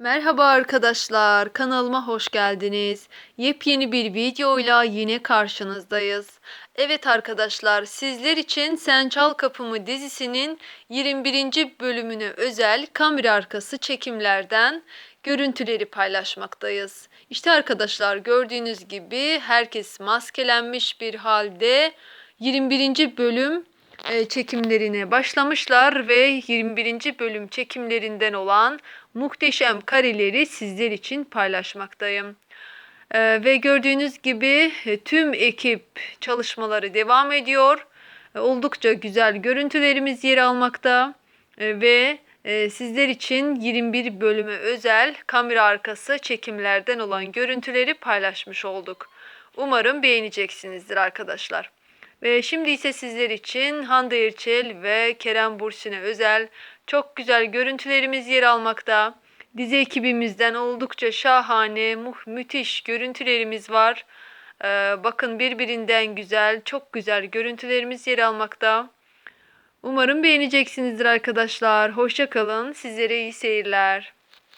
Merhaba arkadaşlar, kanalıma hoş geldiniz. Yepyeni bir videoyla yine karşınızdayız. Evet arkadaşlar, sizler için Sen Çal Kapımı dizisinin 21. bölümüne özel kamera arkası çekimlerden görüntüleri paylaşmaktayız. İşte arkadaşlar gördüğünüz gibi herkes maskelenmiş bir halde 21. bölüm çekimlerine başlamışlar ve 21. bölüm çekimlerinden olan muhteşem kareleri sizler için paylaşmaktayım. E, ve gördüğünüz gibi e, tüm ekip çalışmaları devam ediyor. E, oldukça güzel görüntülerimiz yer almakta E, ve e, sizler için 21 bölüme özel kamera arkası çekimlerden olan görüntüleri paylaşmış olduk. Umarım beğeneceksinizdir arkadaşlar. Ve şimdi ise sizler için Hande Erçel ve Kerem Bürsin'e özel çok güzel görüntülerimiz yer almakta. Dizi ekibimizden oldukça şahane, muh müthiş görüntülerimiz var. Ee, bakın birbirinden güzel, çok güzel görüntülerimiz yer almakta. Umarım beğeneceksinizdir arkadaşlar. Hoşça kalın. Sizlere iyi seyirler.